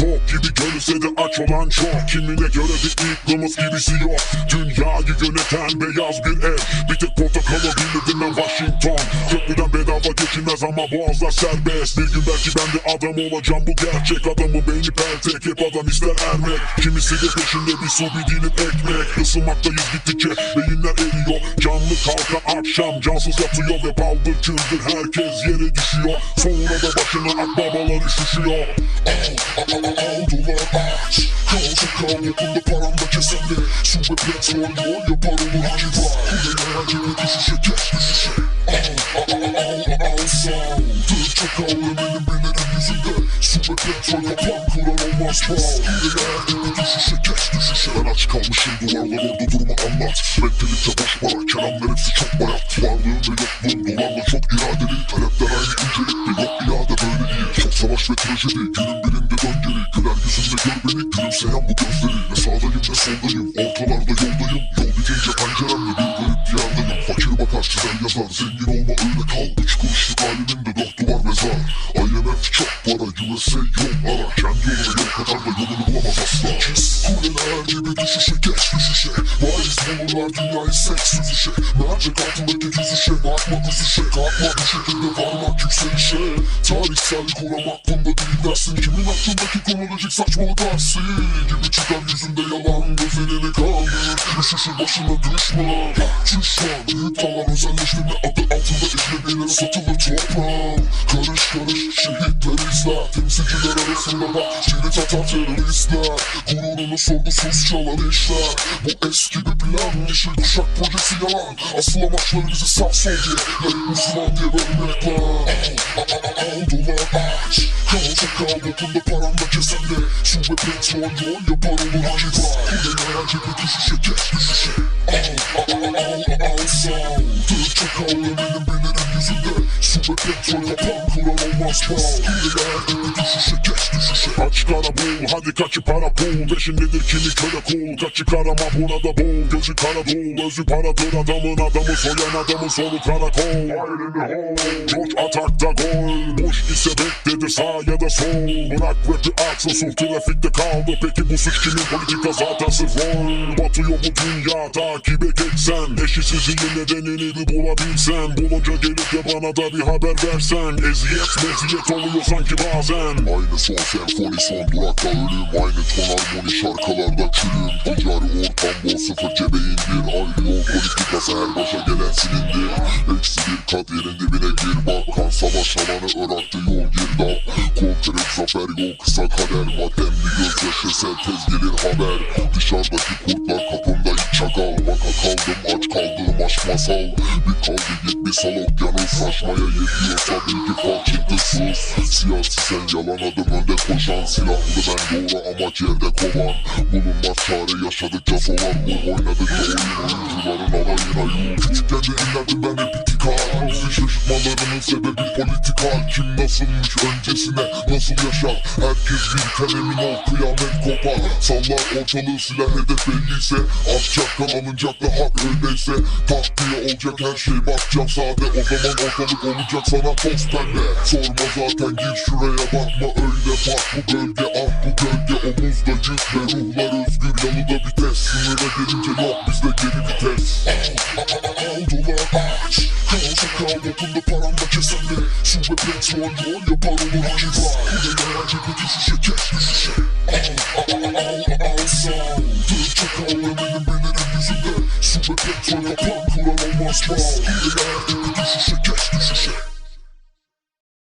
talk, you be Listede aç olan çok. Kimine göre de iklimiz gibisi yok. Dünyayı yöneten beyaz bir ev. Bir tek portakalı bilirdim ben Washington. Köprüden bedava geçilmez ama boğazlar serbest. Bir gün belki ben de adam olacağım. Bu gerçek Adamın beyni peltek. Hep adam ister ermek. Kimisi de peşinde bir su bir dilim ekmek. Isınmaktayız gittikçe beyinler eriyor. Canlı kalkan akşam cansız yatıyor Ve baldır küldür herkes yere düşüyor. Sonra da başına akbabalar üşüşüyor. Al al al al dolar aç Kalsa kal yakında param da kesendi Su ve petrol yol yapar olur civa Kuleler gibi düşüşe geç düşüşe Al al al al al sal Dır çakal eminim bilirim yüzünde Su ve petrol yapan kural olmaz bal Kuleler gibi düşüşe geç düşüşe Ben aç kalmışım duvarlar orada durma anlat Mentalite boş para kelamlar hepsi çok bayat Varlığım ve yokluğum dolarla çok iradeli Talepler aynı incelikte yok iade böyle iyi Çok savaş ve trajedi. Günün geri Yüzümle gör beni gülümseyen bu gözleri Ne sağdayım ne soldayım ortalarda IMF çok para USA yol ara Kendi yoluna yol kadar da yolunu bulamaz asla. Kuleler gibi düşüşe geç düşüşe. Variz bulurlar dünyayı seks süzüşe Mercek altındaki düzüşe Bakma düzüşe kalkma bu şekilde varmak yükselişe. Tarihsel korumak bunda değil dersin. Kimin aklındaki kronolojik saçmalık dersi Gibi çıkar yüzünde yalan gözlerini kaldır Düşüşün başına düşman Düşman büyük talan özelleştirme adı altında işlediğine satılır toprağım. Karış karış şehitler izler. Temsilciler arasında bak cirit atar teröristler. Gururunu sorgusuz çalan işler. Bu eski bir plan Yeşil kuşak projesi yalan. Asıl amaçları bizi sağ sol diye Garip Müslüman diye bölmek lan Al al al al dolar aç. Kalsa kal yakında param da kesemde Su ve petrol yol yapar olur civa Kuleler gibi düşüşe geç düşüşe. Al al al al al sal Dır çakal eminim bilirim yüzünde Su ve petrol yapan kural olmaz bal gibi düşüşe geç düşüşe Aç kara bul. Hadi kaçı para pul Peşindedir kimi köle kul. Kaçı karama burada bol Gözü kara dol özü paradır adamın adamı Soyan adamın sonu karakol. George atakta gol. Boş ise bekledir sağ ya da sol. Bırak rapi aksın sul trafikte kaldı. Peki bu suç kimin politika zaten sırf rol Batıyor bu dünya takibe geçsen. Eşitsizliğin nedenini bir bulabilsen. Bulunca gelip ya bana da bir haber versen Eziyet meziyet oluyor sanki bazen. Aynı son senfoni son durakta ölüm Aynı ton harmoni şarkılarda çürüm Ticari ortam bol sıfır cebe indir Ayrı yol politikası her başa gelen silindi Eksi bir kat yerin dibine gir bak. Kan savaş alanı Irak'ta yol girdap Kontrek zafer yol kısa kader. Matemli gözyaşı sel tez gelir haber. Dışarıdaki kurtlar kapımda iç çakal Baka kaldım aç kaldım aşk masal. Bir kaldı git bir sal okyanus Saçmaya yetiyorsa bilgi fark çıktı sus. Siyasi sen yalan adım önde koşan. Silahlı ben doğru amaç yerde kovan. Bulunmaz çare yaşadıkça soğan Bu oynadıkça oyun oyuncuların alayına yuh Küçükken de dinlerdim ben hep şaşırtmalarının sebebi politikal. Kim nasılmış öncesine? Nasıl yaşar? Herkes bir kalemin ol kıyamet kopar. Sallar ortalığı silah hedef belliyse Az çakal alınacak da hak öyleyse. Tak diye olacak her şey bakacak sade. O zaman ortalık olacak sana toz pembe. Sorma zaten gir şuraya bakma öyle bak Bu gölge ah bu gölge omuzda yük ve ruhlar özgür Yalıda vites sınıra gelince yok bizde kesemde Su ve petrol yol yapar olur civa Kuleler gibi düşüşe geç düşüşe Al al al al al sal Dır çakal eminim bilirim yüzünde Su ve petrol yapan kural olmaz bal Kuleler gibi düşüşe geç düşüşe